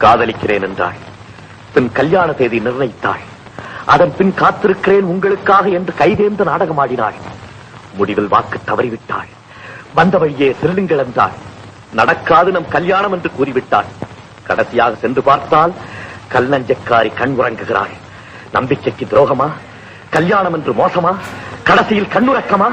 காதலிக்கிறேன் என்றாள். பின் கல்யாண தேதி நிர்ணயித்தாள். அதன் பின் காத்திருக்கிறேன் உங்களுக்காக என்று கைதேர்ந்து நாடகமாடினாள். முடிவில் வாக்கு தவறிவிட்டாள். வந்த வழியே திருடுங்கள் என்றாள் நடக்காது நம் கல்யாணம் என்று கூறிவிட்டாள். கடைசியாக சென்று பார்த்தால் கல்லஞ்சக்காரி கண் உறங்குகிறாள். நம்பிக்கைக்கு துரோகமா? கல்யாணம் என்று மோசமா? கடைசியில் கண்ணுறக்கமா?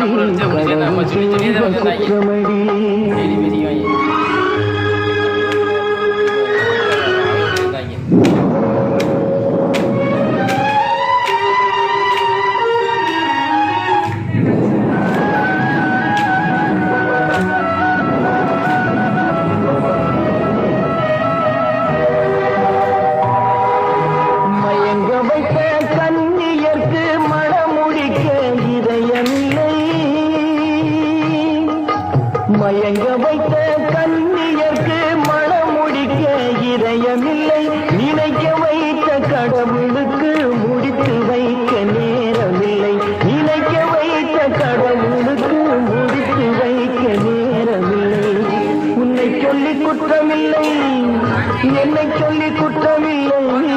கடவுள் செய்த குற்றமடி மயங்க மயங்க வைத்த கண்ணியர்க்கு மணமுடிக்க இதயமில்லை. நினைக்க வைத்த கடவுளுக்கு முடித்து வைக்க நேரமில்லை. நினைக்க வைத்த கடவுளுக்கு முடித்து வைக்க நேரமில்லை. உன்னை சொல்லி குற்றமில்லை என்னை சொல்லி குற்றமில்லை.